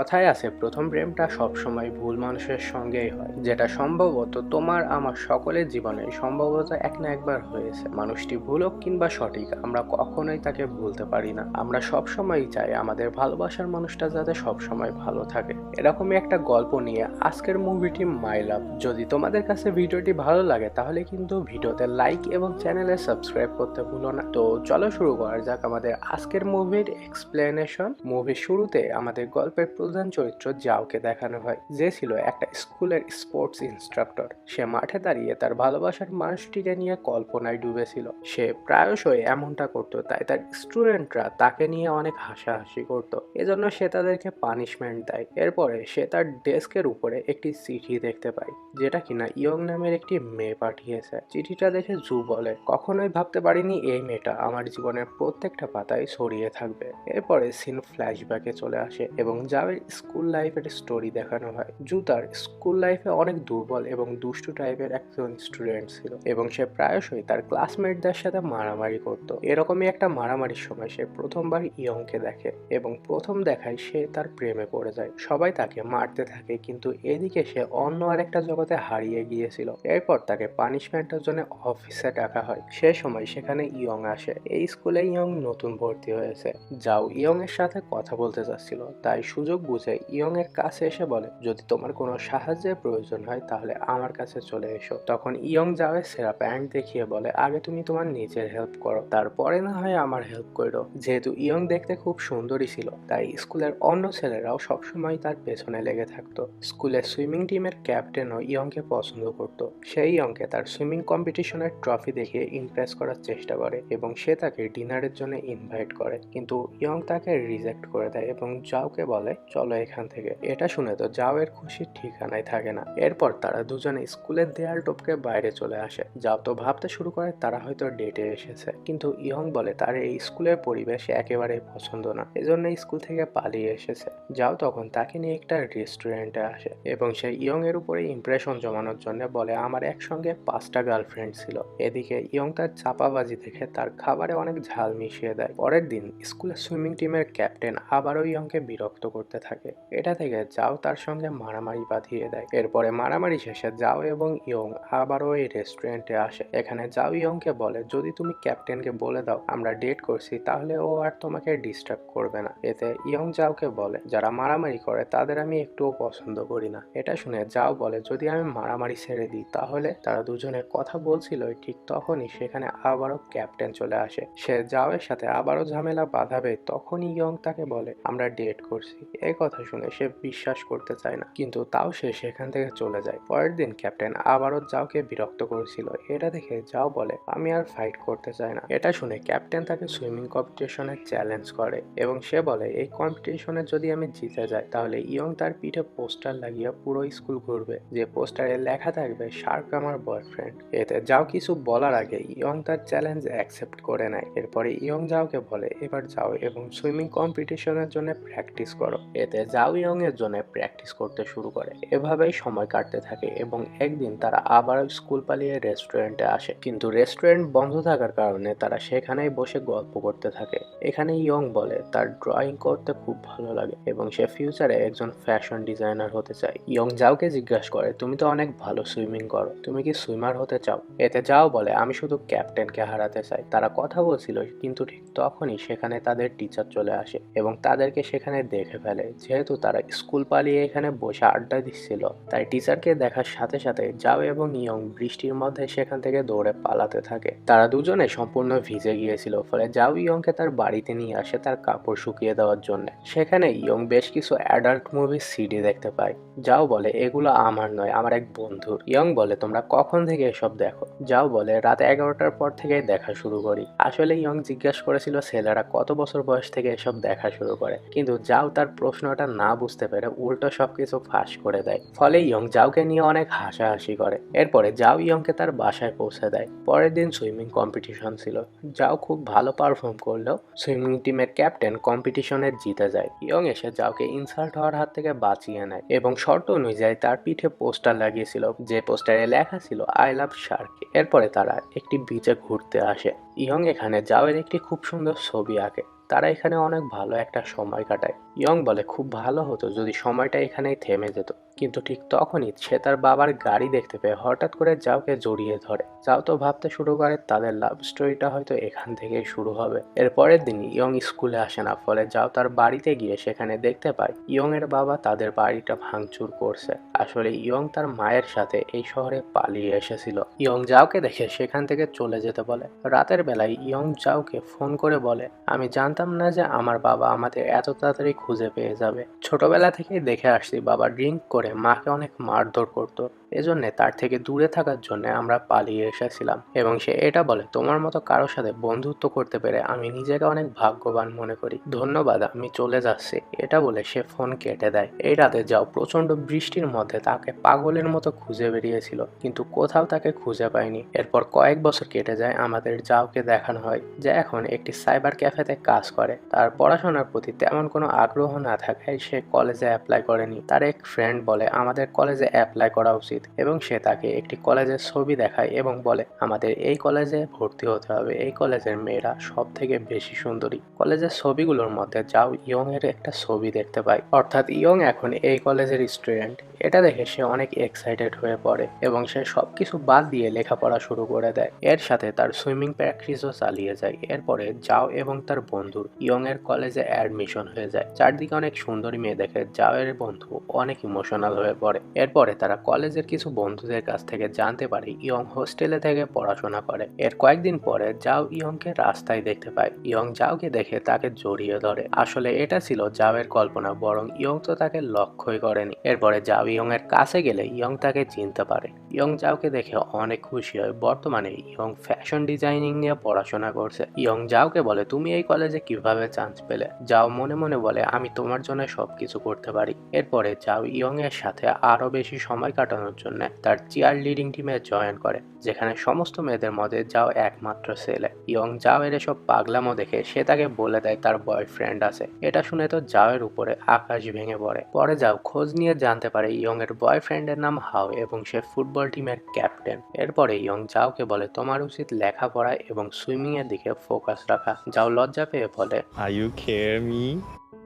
কথায় আছে, প্রথম প্রেমটা সবসময় ভুল মানুষের সঙ্গেই হয়। যেটা সম্ভবত তোমার আমার সকলের জীবনে সম্ভবত এক না একবার হয়েছে। মানুষটি ভুল হোক কিংবা সঠিক, আমরা কখনোই তাকে ভুলতে পারি না। আমরা সবসময়ই চাই আমাদের ভালোবাসার মানুষটা যাতে সবসময় ভালো থাকে। এরকমই একটা গল্প নিয়ে আজকের মুভিটি মাই লাভ। যদি তোমাদের কাছে ভিডিওটি ভালো লাগে, তাহলে কিন্তু ভিডিওতে লাইক এবং চ্যানেলে সাবস্ক্রাইব করতে ভুলো না। তো চলো শুরু করা যাক আমাদের আজকের মুভির এক্সপ্লেনেশন মুভির শুরুতে আমাদের গল্পের প্রধান চরিত্র জাওকে দেখানো হয়, যে ছিল একটা স্কুলের স্পোর্টস ইনস্ট্রাক্টর। সে মাঠে দাঁড়িয়ে তার ভালোবাসার মানুষটিকে নিয়ে কল্পনায় ডুবেছিল। সে প্রায়শই এমনটা করত, তাই তার স্টুডেন্টরা তাকে নিয়ে অনেক হাসাহাসি করত। এজন্য সে তাদেরকে পানিশমেন্ট দেয়। এরপরে সে তার ডেস্কের উপরে একটি চিঠি দেখতে পায়, যেটা কিনা ইয়ং নামের একটি মেয়ে পাঠিয়েছে। চিঠিটা দেখে জু বলে, কখনোই ভাবতে পারিনি এই মেয়েটা আমার জীবনের প্রত্যেকটা পাতায় ছড়িয়ে থাকবে। এরপরে সিন ফ্ল্যাশব্যাকে চলে আসে এবং জাওয়ের স্কুল লাইফের স্টোরি দেখানো হয়। জুতার স্কুল লাইফে অনেক দুর্বল এবং দুষ্টু টাইপের একজন স্টুডেন্ট ছিল এবং সে প্রায়শই তার ক্লাসমেটদের সাথে মারামারি করত। এরকমই একটা মারামারির সময় সে প্রথমবার ইয়ংকে দেখে এবং প্রথম দেখায় সে তার প্রেমে পড়ে যায়। সবাই তাকে মারতে থাকে কিন্তু এদিকে সে অন্য আরেকটা জগতে হারিয়ে গিয়েছিল। এরপর তাকে পানিশমেন্টের জন্য অফিসে ডাকা হয়। সে সময় সেখানে ইয়ং আসে। এই স্কুলে ইয়ং নতুন ভর্তি হয়েছে। যাও ইয়ং এর সাথে কথা বলতে চাচ্ছিল তাই সুযোগ বুঝে ইয়ং এর কাছে এসে বলে, যদি তোমার কোনো সাহায্যের প্রয়োজন হয়, তাহলে আমার কাছে চলে এসো। তখন ইয়ং যাওয়ে সেরা প্যান্ট দেখিয়ে বলে, আগে তুমি তোমার নিজের হেল্প করো, তারপরে না হয় আমার হেল্প করো। যেহেতু ইয়ং দেখতে খুব সুন্দরী ছিল, তাই স্কুলের অন্য ছেলেরাও সবসময় তার পেছনে লেগে থাকতো। স্কুলের সুইমিং টিমের ক্যাপ্টেনও ইয়ংকে পছন্দ করত। সেই ইয়ংকে তার সুইমিং কম্পিটিশনের ট্রফি দেখিয়ে ইমপ্রেস করার চেষ্টা করে এবং সে তাকে ডিনারের জন্য ইনভাইট করে। কিন্তু ইয়ং তাকে রিজেক্ট করে দেয় এবং জাওকে বলে চলো এখান থেকে। এটা শুনে তো জাও এর খুশির ঠিকানায় থাকে না। এরপর তারা দুজনে স্কুলের দেয়াল টপকে বাইরে চলে আসে। যাও তো ভাবতে শুরু করে, তারা হয়তো ডেটে এসেছে। কিন্তু ইয়ং বলে তার এই স্কুলের পরিবেশ একেবারে পছন্দ না। এজন্য স্কুল থেকে পালিয়ে এসেছে। যাও তখন তাকে নিয়ে একটা রেস্টুরেন্টে আসে এবং সে ইয়ং এর উপরে ইমপ্রেশন জমানোর জন্য বলে, আমার একসঙ্গে পাঁচটা গার্লফ্রেন্ড ছিল। এদিকে ইয়ং তার চাপাবাজি দেখে তার খাবারে অনেক ঝাল মিশিয়ে দেয়। পরের দিন স্কুলের সুইমিং টিমের ক্যাপ্টেন আবারও ইয়ংকে বিরক্ত করতে থাকে। এটা থেকে যাও, তার সঙ্গে মারামারি বাঁধিয়ে দেয়। এরপরে মারামারি শেষে যাও এবং ইয়ং আবারও এই রেস্টুরেন্টে আসে। এখানে যাও, ইয়ংকে বলে, যদি তুমি ক্যাপ্টেনকে বলে দাও, আমরা ডেট করছি, তাহলে ও আর তোমাকে ডিস্টার্ব করবে না। এতে ইয়ং যাওকে বলে, যারা মারামারি করে, তাদের আমি একটুও পছন্দ করি না। এটা শুনে যাও বলে, যদি আমি মারামারি ছেড়ে দিই, তাহলে? তারা দুজনে কথা বলছিল, ঠিক তখনই সেখানে আবারও ক্যাপ্টেন চলে আসে। সে যাওয়ের সাথে আবারও ঝামেলা বাঁধাবে, তখনই ইয়ং তাকে বলে, আমরা ডেট করছি। কথা শুনে সে বিশ্বাস করতে চায় না। কিন্তু তাও সে সেখান থেকে চলে যায়। পরের দিন ক্যাপ্টেন আবারও যাওকে বিরক্ত করেছিল। এটা দেখে যাও বলে, আমি আর ফাইট করতে চাই না। এটা শুনে ক্যাপ্টেন তাকে সুইমিং কম্পিটিশনে চ্যালেঞ্জ করে এবং সে বলে, এই কম্পিটিশনে যদি আমি জিতে যাই, তাহলে ইয়ং তার পিঠে পোস্টার লাগিয়ে পুরো স্কুল ঘুরবে। যে পোস্টারে লেখা থাকবে শার্ক আমার বয়ফ্রেন্ড এতে যাও কিছু বলার আগে ইয়ং তার চ্যালেঞ্জ অ্যাকসেপ্ট করে নেয়। এরপরে ইয়ং যাওকে বলে, এবার যাও এবং সুইমিং কম্পিটিশনের জন্য প্র্যাকটিস করো। এতে যাও ইয়ং এর জন্য প্র্যাকটিস করতে শুরু করে। এভাবেই সময় কাটতে থাকে এবং একদিন তারা আবার স্কুল পালিয়ে রেস্টুরেন্টে আসে। কিন্তু রেস্টুরেন্ট বন্ধ থাকার কারণে তারা সেখানেই বসে গল্প করতে থাকে। এখানে ইয়ং বলে, তার ড্রয়িং করতে খুব ভালো লাগে এবং সে ফিউচারে একজন ফ্যাশন ডিজাইনার হতে চায়। ইয়ং যাওকে জিজ্ঞাসা করে, তুমি তো অনেক ভালো সুইমিং করো, তুমি কি সুইমার হতে চাও? এতে যাও, বলে, আমি শুধু ক্যাপ্টেনকে হারাতে চাই। তারা কথা বলছিল, কিন্তু ঠিক তখনই সেখানে তাদের টিচার চলে আসে এবং তাদেরকে সেখানে দেখে ফেলে। যেহেতু তারা স্কুল পালিয়ে এখানে বসে আড্ডা দিচ্ছিল, তাই টিচারকে দেখার সাথে সাথে যাও এবং ইয়ং বৃষ্টির মধ্যে সেখান থেকে দৌড়ে পালাতে থাকে। তারা দুজনে সম্পূর্ণ ভিজে গিয়েছিল, ফলে যাও ইয়ংকে তার বাড়িতে নিয়ে আসে তার কাপড় শুকিয়ে দেওয়ার জন্য। সেখানে ইয়ং বেশ কিছু অ্যাডাল্ট মুভির সিডি দেখতে পায়। যাও বলে, এগুলো আমার নয়, আমার এক বন্ধুর। ইয়ং বলে, তোমরা কখন থেকে এসব দেখো? যাও বলে, রাত এগারোটার পর থেকে দেখা শুরু করি। আসলে ইয়ং জিজ্ঞাসা করেছিল, ছেলেরা কত বছর বয়স থেকে এসব দেখা শুরু করে? কিন্তু যাও তার প্রশ্নটা না বুঝতে পেরে উল্টো সবকিছু ফাঁস করে দেয়। ফলে ইয়ং যাওকে নিয়ে অনেক হাসাহাসি করে। এরপরে যাও ইয়ংকে তার বাসায় পৌঁছে দেয়। পরের দিন সুইমিং কম্পিটিশন ছিল। যাও খুব ভালো পারফর্ম করলেও সুইমিং টিমের ক্যাপ্টেন কম্পিটিশনে জিতে যায়। ইয়ং এসে যাওকে ইনসাল্ট হওয়ার হাত থেকে বাঁচিয়ে নেয় এবং শর্ত অনুযায়ী তার পিঠে পোস্টার লাগিয়েছিল, যে পোস্টারে লেখা ছিল, আই লাভ শার্ক। এরপরে তারা একটি বিচে ঘুরতে আসে। ইয়ং এখানে জাওয়ের একটি খুব সুন্দর ছবি আঁকে। তারা এখানে অনেক ভালো একটা সময় কাটায়। ইয়ং বলে খুব ভালো হতো যদি সময়টা এখানেই থেমে যেত। কিন্তু ঠিক তখনই সে তার বাবার গাড়ি দেখতে পেয়ে হঠাৎ করে যাওকে জড়িয়ে ধরে। যাও তো ভাবতে শুরু করে, তাদের লাভ স্টোরিটা হয়তো এখান থেকেই শুরু হবে। এরপরের দিন ইয়ং স্কুলে আসে না, ফলে যাও তার বাড়িতে গিয়ে সেখানে দেখতে পায় ইয়ং এর বাবা তাদের বাড়িটা ভাঙচুর করছে। আসলে ইয়ং তার মায়ের সাথে এই শহরে পালিয়ে এসেছিল। ইয়ং যাওকে দেখে সেখান থেকে চলে যেতে বলে। রাতের বেলায় ইয়ং যাওকে ফোন করে বলে, আমি জানতাম না যে আমার বাবা আমাদের এত তাড়াতাড়ি খুঁজে পেয়ে যাবে। ছোটবেলা থেকেই দেখে আসছি বাবা ড্রিঙ্ক করে মাকে অনেক মারধর করতো। এজন্য তার থেকে দূরে থাকার জন্য আমরা পালিয়ে এসেছিলাম। এবং সে এটা বলে, তোমার মতো কারোর সাথে বন্ধুত্ব করতে পেরে আমি নিজেকে অনেক ভাগ্যবান মনে করি। ধন্যবাদ, আমি চলে যাচ্ছি। এটা বলে সে ফোন কেটে দেয়। এই রাতে যাও প্রচণ্ড বৃষ্টির মধ্যে তাকে পাগলের মতো খুঁজে বেরিয়েছিল, কিন্তু কোথাও তাকে খুঁজে পায়নি। এরপর কয়েক বছর কেটে যায়, আমাদের যাওকে দেখানো হয় যে এখন একটি সাইবার ক্যাফেতে কাজ করে। তার পড়াশোনার প্রতি তেমন কোনো আগ্রহ না থাকায় সে কলেজে অ্যাপ্লাই করেনি। তার এক ফ্রেন্ড বলে, আমাদের কলেজে অ্যাপ্লাই করা উচিত। এবং সে তাকে একটি কলেজের ছবি দেখায় এবং বলে, আমাদের এই কলেজে ভর্তি হতে হবে। এই কলেজের মেয়েরা সব থেকে বেশি সুন্দরী। কলেজের ছবিগুলোর মধ্যে যাও ইয়ং এর একটা ছবি দেখতে পাই। অর্থাৎ ইয়ং এখন এই কলেজের স্টুডেন্ট। এটা দেখে সে অনেক এক্সাইটেড হয়ে পড়ে এবং সে সবকিছু বাদ দিয়ে লেখাপড়া শুরু করে দেয়। এর সাথে তার সুইমিং প্র্যাকটিসও চালিয়ে যায়। এরপরে যাও এবং তার বন্ধুর ইয়ং এর কলেজে অ্যাডমিশন হয়ে যায়। চারদিকে অনেক সুন্দরী মেয়ে দেখে যাও এর বন্ধু অনেক ইমোশনাল হয়ে পড়ে। এরপরে তারা কলেজের কিছু বন্ধুদের কাছ থেকে জানতে পারে ইয়ং হোস্টেলে থেকে পড়াশোনা করে। এর কয়েকদিন পরে যাও ইয়ংকে রাস্তায় দেখতে পায়। ইয়ং যাওকে দেখে তাকে জড়িয়ে ধরে। আসলে এটা ছিল যাওয়ের কল্পনা, বরং ইয়ং তো তাকে লক্ষ্যই করেনি। এরপরে যাও ইয়ং এর কাছে গেলে ইয়ং তাকে চিনতে পারে। ইয়ং যাওকে দেখে অনেক খুশি হয়। বর্তমানে ইয়ং ফ্যাশন ডিজাইনিং নিয়ে পড়াশোনা করছে। ইয়ং যাওকে বলে, তুমি এই কলেজে কীভাবে চান্স পেলে? যাও মনে মনে বলে, আমি তোমার জন্য সবকিছু করতে পারি। এরপরে যাও ইয়ং এর সাথে আরও বেশি সময় কাটানোর জন্য তার চেয়ার লিডিং টিমে জয়েন করে, যেখানে সমস্ত মেয়েদের মধ্যে যাও একমাত্র ছেলে। ইয়ং যাও এর এসব পাগলামো দেখে সে তাকে বলে দেয় তার বয়ফ্রেন্ড আছে। এটা শুনে তো যাওয়ের উপরে আকাশ ভেঙে পড়ে। পরে যাও খোঁজ নিয়ে জানতে পারে ইয়ং এর বয়ফ্রেন্ডের নাম হাও এবং সে ফুটবল টিমের ক্যাপ্টেন এরপরে ইয়ং যাওকে বলে, তোমার উচিত লেখাপড়া এবং সুইমিং এর দিকে ফোকাস রাখা। যাও লজ্জা পেয়ে বলে, Are you kidding me?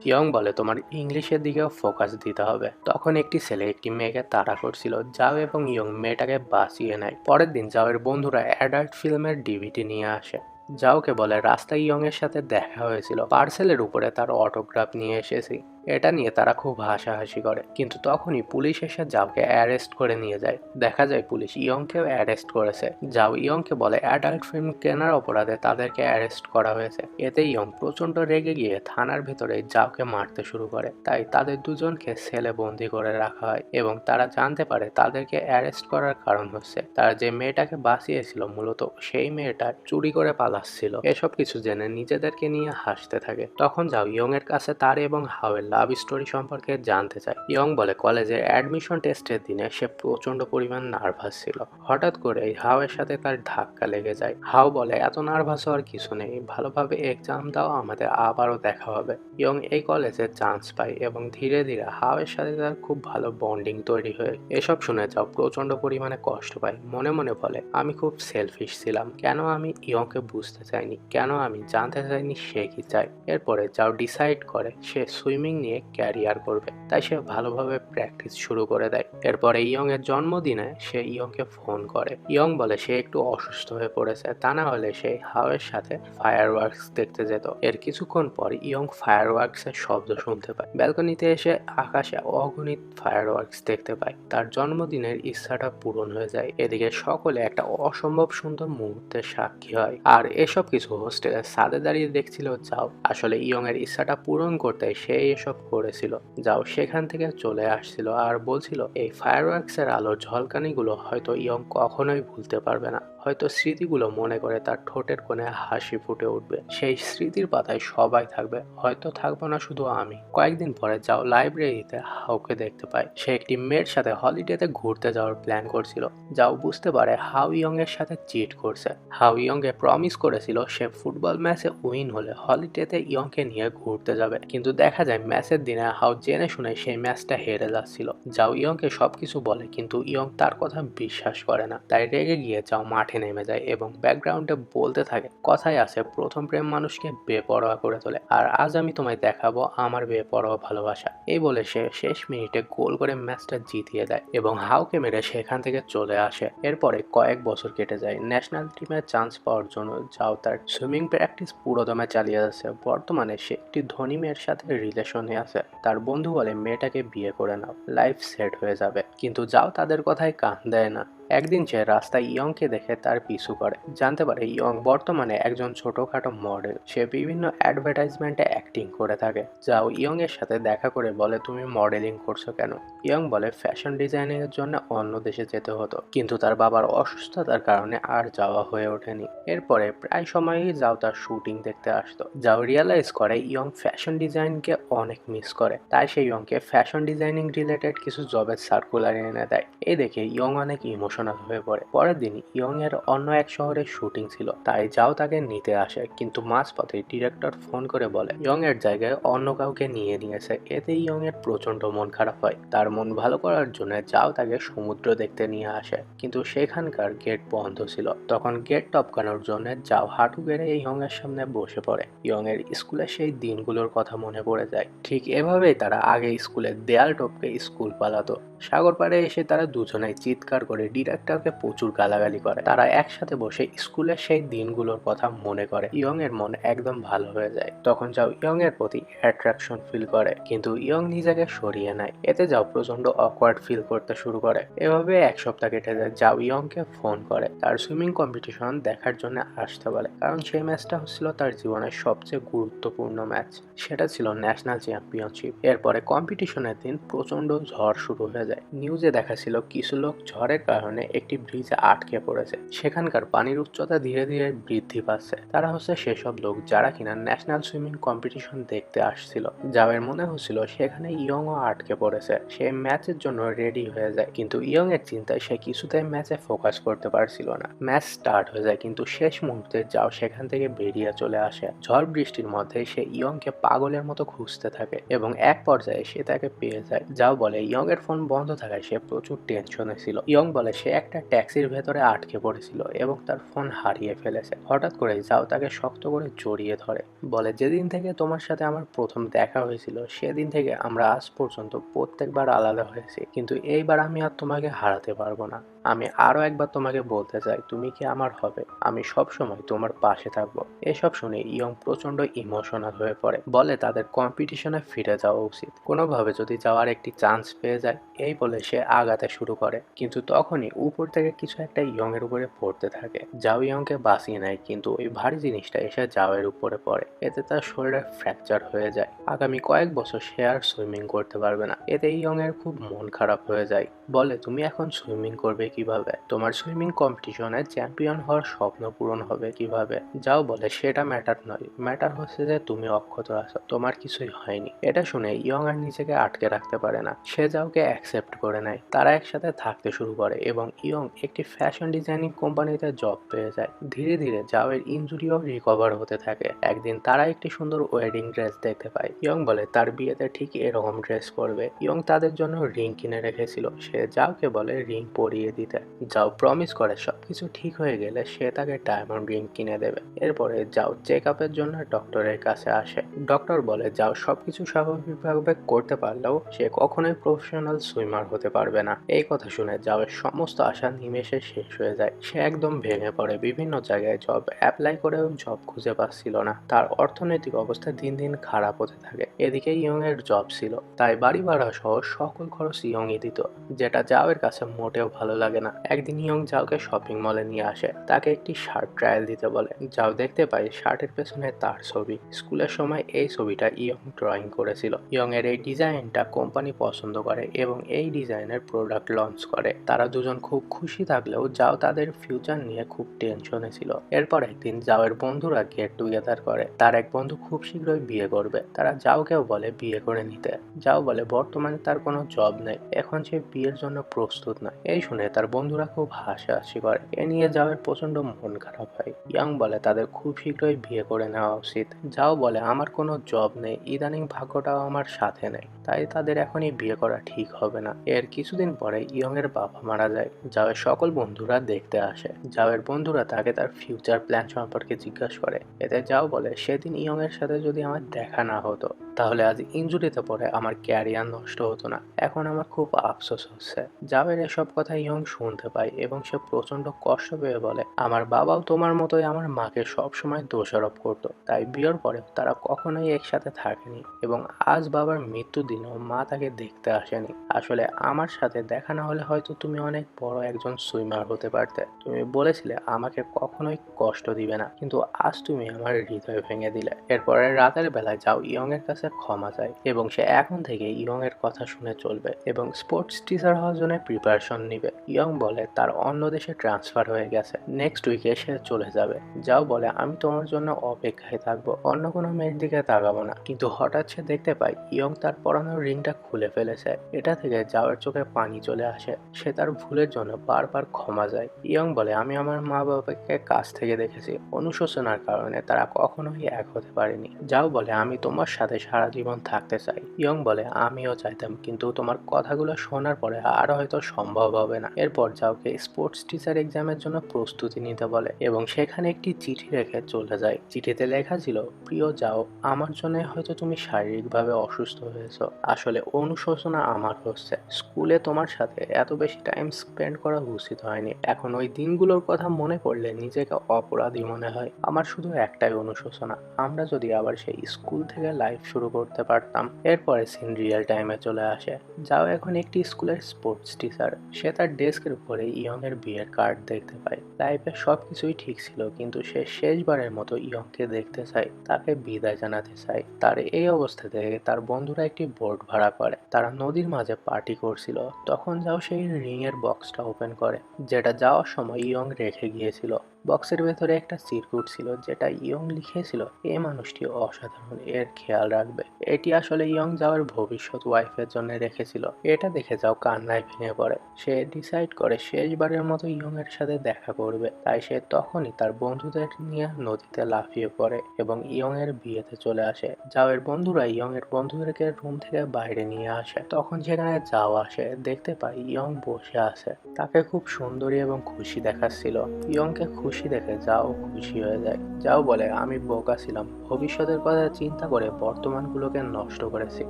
Young বলে তোমার ইংলিশের দিকেও ফোকাস দিতে হবে। তখন একটি ছেলে একটি মেয়েকে তাড়া করছিল। যাও এবং ইয়ং মেয়েটাকে বাঁচিয়ে নেয় পরের দিন যাওয়ের বন্ধুরা অ্যাডাল্ট ফিল্মের ডিভিডি নিয়ে আসে। যাওকে বলে, রাস্তায় ইয়ং এর সাথে দেখা হয়েছিল। পার্সেলের উপরে তার অটোগ্রাফ নিয়ে এসেছি। এটা নিয়ে তারা খুব হাসাহাসি করে। কিন্তু তখনই পুলিশ এসে যাওকে অ্যারেস্ট করে নিয়ে যায়। দেখা যায় পুলিশ ইয়ংকেও অ্যারেস্ট করেছে। যাও ইয়ংকে বলে, অ্যাডাল্ট ফিল্ম কেনার অপরাধে তাদেরকে অ্যারেস্ট করা হয়েছে। এতে ইয়ং প্রচণ্ড রেগে গিয়ে থানার ভেতরে যাওকে মারতে শুরু করে। তাই তাদের দুজনকে সেলে বন্দি করে রাখা হয় এবং তারা জানতে পারে তাদেরকে অ্যারেস্ট করার কারণ হচ্ছে, তারা যে মেয়েটাকে বাঁচিয়েছিল মূলত, সেই মেয়েটা চুরি করে পালাচ্ছিল। এসব কিছু জেনে নিজেদেরকে নিয়ে হাসতে থাকে। তখন যাও ইয়ং এর কাছে তার এবং হাওয়ের লাভ স্টোরি সম্পর্কে জানতে চায় ইয়ং বলে কলেজের অ্যাডমিশন টেস্টের দিনে সে প্রচণ্ড পরিমাণ নার্ভাস ছিল। হঠাৎ করে হাওয়ের সাথে তার ধাক্কা লেগে যায়। হাও বলে, এত নার্ভাস হওয়ার কিছু নেই। ভালোভাবে এক্সাম দাও, আমাদের আবারও দেখা হবে। ইয়ং এই কলেজে চান্স পায় এবং ধীরে ধীরে হাওয়ের সাথে তার খুব ভালো বন্ডিং তৈরি হয়ে এসব শুনে যাও প্রচণ্ড পরিমাণে কষ্ট পায়। মনে মনে বলে, আমি খুব সেলফিশ ছিলাম। কেন আমি ইয়ংকে বুঝতে চাইনি? কেন আমি জানতে চাইনি সে কি চায়? এরপরে যাও ডিসাইড করে, সে সুইমিং নিয়ে ক্যারিয়ার করবে। তাই সে ভালোভাবে প্র্যাকটিস শুরু করে দেয়। এরপরে ইয়ং এর জন্মদিনে সে ইয়ংকে ফোন করে। ইয়ং বলে সে একটু অসুস্থ হয়ে পড়েছে, তা না হলে সে হাওয়ের সাথে ফায়ার ওয়ার্কস দেখতে যেত। এর কিছুক্ষণ পর ইয়ং ফায়ার ওয়ার্কস এর শব্দ শুনতে পায়। ব্যালকনিতে এসে আকাশে অগণিত ফায়ার ওয়ার্কস দেখতে পায়। তার জন্মদিনের ইচ্ছাটা পূরণ হয়ে যায়। এদিকে সকলে একটা অসম্ভব সুন্দর মুহূর্তের সাক্ষী হয়। আর এসব কিছু হোস্টেলের সাদে দাঁড়িয়ে দেখছিল, যাও। আসলে ইয়ং এর ইচ্ছাটা পূরণ করতে সে এসব করেছিল। যাও সেখান থেকে চলে আসছিল আর বলছিল, এই ফায়ারওয়ার্কস এর আলোর ঝলকানিগুলো হয়তো ইয়ং কখনোই ভুলতে পারবে না। হয়তো স্মৃতিগুলো মনে করে তার ঠোঁটের কোণে হাসি ফুটে উঠবে। সেই স্মৃতির পাতায় সবাই থাকবে। হয়তো থাকব না শুধু আমি। কয়েকদিন পরে যাও লাইব্রেরিতে হাউকে দেখতে পাই। সে একটি মেয়ের সাথে হলিডেতে ঘুরতে যাওয়ার প্ল্যান করছিল। যাও বুঝতে পারে হাউ ইয়ং এর সাথে চিট করছে। হাউ ইয়ং এ প্রমিস করেছিল সে ফুটবল ম্যাচে উইন হলে হলিডেতে ইয়ংকে নিয়ে ঘুরতে যাবে। কিন্তু দেখা যায় ম্যাচের দিনে হাউ জেনে শুনে সেই ম্যাচটা হেরে যাচ্ছিল। যাও ইয়ংকে সবকিছু বলে, কিন্তু ইয়ং তার কথা বিশ্বাস করে না। তাই রেগে গিয়ে যাও মাঠে মাঠে নেমে যায় এবং ব্যাকগ্রাউন্ডে বলতে থাকে কথাই আছে, প্রথম প্রেম মানুষকে বেপরোয়া করে তোলে, আর আজ আমি তোমায় দেখাবো আমার বেপরোয়া ভালোবাসা। এই বলে সে শেষ মিনিটে গোল করে ম্যাচটা জিতিয়ে দেয় এবং হাউকে মেরে সেখান থেকে চলে আসে। এরপরে কয়েক বছর কেটে যায় ন্যাশনাল টিমে চান্স পাওয়ার জন্য যাও তার সুইমিং প্র্যাকটিস পুরোদমে চালিয়ে যাচ্ছে। বর্তমানে সে একটি ধনী মেয়ের সাথে রিলেশনে আছে। তার বন্ধু বলে, মেয়েটাকে বিয়ে করে নাও লাইফ সেট হয়ে যাবে। কিন্তু যাও তাদের কথায় কান দেয় না। একদিন সে রাস্তায় ইয়ংকে দেখে তার পিছু করে জানতে পারে ইয়ং বর্তমানে একজন ছোটখাটো মডেল সে বিভিন্ন অ্যাডভার্টাইজমেন্টে অ্যাক্টিং করে থাকে। যাও ইয়ং এর সাথে দেখা করে বলে, তুমি মডেলিং করছ কেন? ইয়ং বলে ফ্যাশন ডিজাইনিং এর জন্য অন্য দেশে যেতে হতো। কিন্তু তার বাবার অসুস্থতার কারণে আর যাওয়া হয়ে ওঠেনি। এরপরে প্রায় সময়ই যাও তার শুটিং দেখতে আসতো। যাও রিয়েলাইজ করে, ইয়ং ফ্যাশন ডিজাইনকে অনেক মিস করে। তাই সে ইয়ংকে ফ্যাশন ডিজাইনিং রিলেটেড কিছু জবের সার্কুলার এনে দেয়। এই দেখে ইয়ং অনেক ইমোশনাল হয়ে পড়ে। পরের দিন ইয়ং এর অন্য এক শহরে শুটিং ছিল। তাই যাও তাকে নিতে আসে। কিন্তু মাঝপথে ডিরেক্টর ফোন করে বলে ইয়ং এর জায়গায় অন্য কাউকে নিয়ে নিয়েছে। এতে ইয়ং এর প্রচণ্ড মন খারাপ হয়। তার মন ভালো করার জন্য যাও তাকে সমুদ্র দেখতে নিয়ে আসে। কিন্তু সেখানকার গেট বন্ধ ছিল। তখন গেট টপকানোর জন্য যাও হাঁটু গেড়ে ইয়ং এর সামনে বসে পড়ে। ইয়ং এর স্কুলের সেই দিনগুলোর কথা মনে পড়ে যায়। ঠিক এভাবেই তারা আগে স্কুলে দেয়াল টপকে স্কুল পালাতো। সাগর পাড়ে এসে তারা দুজনেই চিৎকার করে ডিরেক্টরকে প্রচুর গালাগালি করে। তারা একসাথে বসে স্কুলের সেই দিনগুলোর কথা মনে করে। ইয়ং এর মন একদম ভালো হয়ে যায়। তখন যাও ইয়ং এর প্রতি অ্যাট্রাকশন ফিল করে। কিন্তু ইয়ং নিজেকে সরিয়ে নেয়। এতে যাও প্রচণ্ড অকওয়ার্ড ফিল করতে শুরু করে। এভাবে এক সপ্তাহ কেটে যায়। যাও ইয়ংকে ফোন করে। তার সুইমিং কম্পিটিশন দেখার জন্য আসতে বলে। কারণ সেই ম্যাচটা হচ্ছিল তার জীবনের সবচেয়ে গুরুত্বপূর্ণ ম্যাচ সেটা ছিল ন্যাশনাল চ্যাম্পিয়নশিপ এরপরে কম্পিটিশনের দিন প্রচণ্ড ঝড় শুরু হয়ে যায়। নিউজে দেখাছিল কিছু লোক ঝড়ের কারণে একটি ব্রিজে আটকে পড়েছে। সেখানকার পানির উচ্চতা ধীরে ধীরে বৃদ্ধি পাচ্ছে। তারা হচ্ছে সেসব লোক যারা কিনা ন্যাশনাল সুইমিং কম্পিটিশন দেখতে আসছিল। যাওয়ের মনে হচ্ছিল সেখানে ইয়ংও আটকে পড়েছে। সে ম্যাচের জন্য রেডি হয়ে যায়। কিন্তু ইয়ং এর চিন্তায় সে কিছুতেই ম্যাচে ফোকাস করতে পারছিল না। ম্যাচ স্টার্ট হয়ে যায় কিন্তু শেষ মুহূর্তে যাও সেখান থেকে বেরিয়ে চলে আসে। ঝড় বৃষ্টির মধ্যে সে ইয়ংকে পাগলের মতো খুঁজতে থাকে এবং এক পর্যায়ে সে তাকে পেয়ে যায়। যাও বলে ইয়ং এর ফোন বন্ধ থাকায় সে প্রচুর টেনশনে ছিল। ইয়ং বলে সে একটা ট্যাক্সির ভেতরে আটকে পড়েছিল এবং তার ফোন হারিয়ে ফেলেছে। হঠাৎ করে যাও তাকে শক্ত করে জড়িয়ে ধরে। বলে, যেদিন থেকে তোমার সাথে আমার প্রথম দেখা হয়েছিল, সেদিন থেকে আমরা আজ পর্যন্ত প্রত্যেকবার আলাদা হয়েছি। কিন্তু এইবার আমি আর তোমাকে হারাতে পারব না। আমি আরও একবার তোমাকে বলতে চাই, তুমি কি আমার হবে? আমি সব সময় তোমার পাশে থাকব। এসব শুনে ইয়ং প্রচণ্ড ইমোশনাল হয়ে পড়ে। বলে তাদের কম্পিটিশনে ফিরে যাওয়া উচিত। কোনোভাবে যদি যাওয়ার একটি চান্স পেয়ে যায়, এই বলে সে আগাতে শুরু করে। কিন্তু তখনই উপর থেকে কিছু একটা ইয়ং এর উপরে পড়তে থাকে। যাও ইয়ংকে বাঁচিয়ে নেয়, কিন্তু ওই ভারী জিনিসটা এসে যাওয়ের উপরে পড়ে। এতে তার শরীরে ফ্র্যাকচার হয়ে যায়। আগামী কয়েক বছর সে আর সুইমিং করতে পারবে না। এতে ইয়ং এর খুব মন খারাপ হয়ে যায়। বলে, তুমি এখন সুইমিং করবে কীভাবে? তোমার সুইমিং কম্পিটিশনে চ্যাম্পিয়ন হওয়ার স্বপ্ন পূরণ হবে কীভাবে? যাও বলে, সেটা ম্যাটার নয়। ম্যাটার হচ্ছে যে তুমি অক্ষত আছো। তোমার কিছুই হয়নি। এটা শুনে ইয়ং আর নিজেকে আটকে রাখতে পারে না। সে যাওকে অ্যাকসেপ্ট করে নেয়। তারা একসাথে থাকতে শুরু করে এবং ইয়ং একটি ফ্যাশন ডিজাইনিং কোম্পানিতে জব পেয়ে যায়। ধীরে ধীরে যাওয়ের ইঞ্জুরিও রিকভার হতে থাকে। একদিন তারা একটি সুন্দর ওয়েডিং ড্রেস দেখতে পায়। ইয়ং বলে, তার বিয়েতে ঠিক এরকম ড্রেস পরবে। ইয়ং তাদের জন্য রিং কিনে রেখেছিল। সে যাওকে বলে রিং পরিয়ে দিতে। যাও প্রমিস করে, সবকিছু ঠিক হয়ে গেলে সে তাকে ডায়মন্ড রিং কিনে দেবে। এরপরে যাও চেক আপের জন্য ডক্টরের কাছে আসে। ডক্টর বলে, যাও, সবকিছু স্বাভাবিকভাবে করতে পারলেও সে কখনোই প্রফেশনাল সুইমার হতে পারবে না। এই কথা শুনে যাওয়ের সমস্ত আশা নিমেষে শেষ হয়ে যায়। সে একদম ভেঙে পড়ে। বিভিন্ন জায়গায় জব অ্যাপ্লাই করেও জব খুঁজে পাচ্ছিল না। তার অর্থনৈতিক অবস্থা দিন দিন খারাপ হতে থাকে। এদিকে ইয়ং এর জব ছিল। তাই বাড়ি ভাড়া সহ সকল খরচ ইয়ংই দিত, যেটা যাওয়ের কাছে মোটেও ভালো লাগে না। একদিন ইয়ং যাওকে শপিং মলে নিয়ে আসে। তাকে একটি শার্ট ট্রায়াল দিতে বলে। যাও দেখতে পাই শার্টের পেছনে তার ছবি। স্কুলের সময় এই ছবিটা ইয়ং ড্রয়িং করেছিল। ইয়ং এর এই ডিজাইনটা কোম্পানি পছন্দ করে এবং এই ডিজাইনের প্রোডাক্ট লঞ্চ করে। তারা দুজন খুব খুশি থাকলেও যাও তাদের ফিউচার নিয়ে খুব টেনশনে ছিল। এরপর একদিন যাওয়ের বন্ধুরা গেট টুগেদার করে। তার এক বন্ধু খুব শীঘ্রই বিয়ে করবে। তারা যাওকেও বলে বিয়ে করে নিতে। যাও বলে, বর্তমানে তার কোনো জব নেই। এখন সে বিয়ের জন্য প্রস্তুত নয়। এই শুনে তার তার বন্ধুরা খুব হাসাহাসি করে। এ নিয়ে যাওয়ের প্রচণ্ড মন খারাপ হয়। ইয়াং বলে, তাদের খুব শীঘ্রই বিয়ে করে নেওয়া উচিত। যাও বলে, আমার কোনো জব নেই। ইদানিং ভাগ্যটাও আমার সাথে নেই। তাই তাদের এখনই বিয়ে করা ঠিক হবে না। এর কিছুদিন পরে ইয়ং এর বাবা মারা যায়। যাওয়ের সকল বন্ধুরা দেখতে আসে। যাওয়ের বন্ধুরা তাকে তার ফিউচার প্ল্যান সম্পর্কে জিজ্ঞাসা করে। এতে যাও বলে, সেদিন ইয়ং এর সাথে যদি আমার দেখা না হতো তাহলে আজ ইঞ্জুরিতে পড়ে আমার ক্যারিয়ার নষ্ট হতো না। এখন আমার খুব আফসোস হচ্ছে। জাবের এসব কথা ইয়ং শুনতে পায় এবং সে প্রচণ্ড কষ্ট পেয়ে বলে, আমার বাবাও তোমার মতোই আমার মাকে সবসময় দোষারোপ করতো, তাই বিয়ের পরে তারা কখনোই একসাথে থাকেনি এবং আজ বাবার মৃত্যু দিনেও মা তাকে দেখতে আসেনি। আসলে আমার সাথে দেখা না হলে হয়তো তুমি অনেক বড় একজন সুইমার হতে পারতে। তুমি বলেছিলে আমাকে কখনোই কষ্ট দিবে না, কিন্তু আজ তুমি আমার হৃদয় ভেঙে দিলে। এরপরে রাতের বেলায় যাও ইয়ং এর কাছে ক্ষমা চায় এবং সে এখন থেকে ইয়ং এর কথা শুনে চলবে এবং স্পোর্টস টিচার হওয়ার জন্য প্রিপারেশন নিবে। ইয়ং বলে, তার অন্য দেশে ট্রান্সফার হয়ে গেছে। নেক্সট উইকে সে চলে যাবে। যাও বলে, আমি তোমার জন্য অপেক্ষায় থাকব। অন্য কোনো মেয়ের দিকে তাকাবো না। কিন্তু হঠাৎ সে দেখতে পায়, ইয়ং তার পরানোর রিংটা খুলে ফেলেছে। এটা থেকে যাওয়ার চোখে পানি চলে আসে। সে তার ভুলের জন্য বারবার ক্ষমা যায় ইয়ং বলে, আমি আমার মা বাবাকে কাছ থেকে দেখেছি। অনুশোচনার কারণে তারা কখনোই এক হতে পারেনি। যাও বলে, আমি তোমার সাথে সারা জীবন থাকতে চাই। ইয়ং বলে, আমিও চাইতাম, কিন্তু তোমার কথাগুলো শোনার পরে আর হয়তো সম্ভব হবে না। এরপর যাওকে স্পোর্টস টিচার এক্সামের জন্য প্রস্তুতি নিতে বলে এবং সেখানে একটি চিঠি রেখে চলে যায়। চিঠিতে লেখা ছিল, প্রিয়, যাও, আমার জন্য হয়তো তুমি শারীরিকভাবে অসুস্থ হয়েছ। আসলে অনুশোচনা আমার হচ্ছে। স্কুলে তোমার সাথে এত বেশি টাইম স্পেন্ড করা উচিত হয়নি। এখন ওই দিনগুলোর কথা মনে পড়লে নিজেকে অপরাধী মনে হয়। আমার শুধু একটাই অনুশোচনা, আমরা যদি আবার সেই স্কুল থেকে লাইফ শুরু করতে পারতাম। এরপরে সিন রিয়েল টাইমে চলে আসে। যাও এখন একটি স্কুলের স্পোর্টস টিচার সে তার ডেস্কের উপরে ইয়ং এর বিয়ের কার্ড দেখতে পায়। লাইফে সব কিছুই ঠিক ছিল, কিন্তু সে শেষবারের মতো ইয়ংকে দেখতে চায়। তাকে বিদায় জানাতে চায়। তার এই অবস্থা থেকে তার বন্ধুরা একটি বোর্ড ভাড়া করে। তারা নদীর মাঝে পার্টি করছিল। তখন যাও সেই রিং এর বক্সটা ওপেন করে, যেটা যাওয়ার সময় ইয়ং রেখে গিয়েছিল। বক্সের ভেতরে একটা চিরকুট ছিল, যেটা ইয়ং লিখেছিল এই মানুষটি অসাধারণ, এর খেয়াল রাখবে। এটি আসলে ইয়ং যাওয়ার ভবিষ্যৎ ওয়াইফের জন্য রেখেছিল। এটা দেখে যাও কান্নায় ভেঙে পড়ে। সে ডিসাইড করে শেষবারের মতো ইয়ং এর সাথে দেখা করবে। তাই সে তখনই তার বন্ধুদের নিয়ে নদীতে লাফিয়ে পড়ে এবং ইয়ং এর বিয়েতে চলে আসে। যাওয়ের বন্ধুরা ইয়ং এর বন্ধুদেরকে রুম থেকে বাইরে নিয়ে আসে। তখন সেখানে যাও আসে। দেখতে পাই ইয়ং বসে আছে। তাকে খুব সুন্দরী এবং খুশি দেখাচ্ছিল। ইয়ংকে খুশি দেখে, যাও খুশি হয়ে যায় যাও বলে আমি বোকা ছিলাম। ভবিষ্যতের কথা চিন্তা করে বর্তমানগুলোকে নষ্ট করেছি।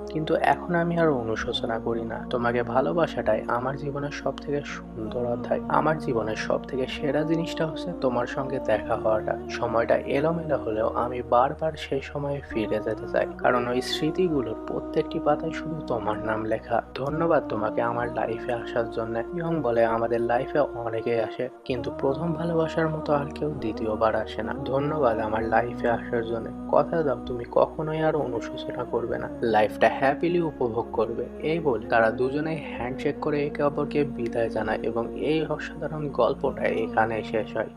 কিন্তু এখন আমি আর অনুশোচনা করি না। তোমাকে ভালোবাসাটাই আমার জীবনের সব থেকে সুন্দর অধ্যায়। আমার জীবনের সব থেকে সেরা জিনিসটা হচ্ছে তোমার সঙ্গে দেখা হওয়াটা। সময়টা এলোমেলো হলেও আমি বারবার সেই সময়ে ফিরে যেতে চাই। কারণ ওই স্মৃতিগুলোর প্রত্যেকটি পাতায় শুধু তোমার নাম লেখা। ধন্যবাদ তোমাকে আমার লাইফে আসার জন্য। ইয়ং বলে আমাদের লাইফে অনেকেই আসে। কিন্তু প্রথম ভালোবাসার মতো আর কেউ দ্বিতীয়বার আসে না। ধন্যবাদ আমার লাইফে আসার জন্য। কথা দাও, তুমি কখনোই আর অনুশোচনা করবে না। লাইফটা হ্যাপিলি উপভোগ করবে। এই বলে তারা দুজনেই হ্যান্ডশেক করে একে অপরকে বিদায় জানায় এবং এই অসাধারণ গল্পটা এখানে শেষ হয়।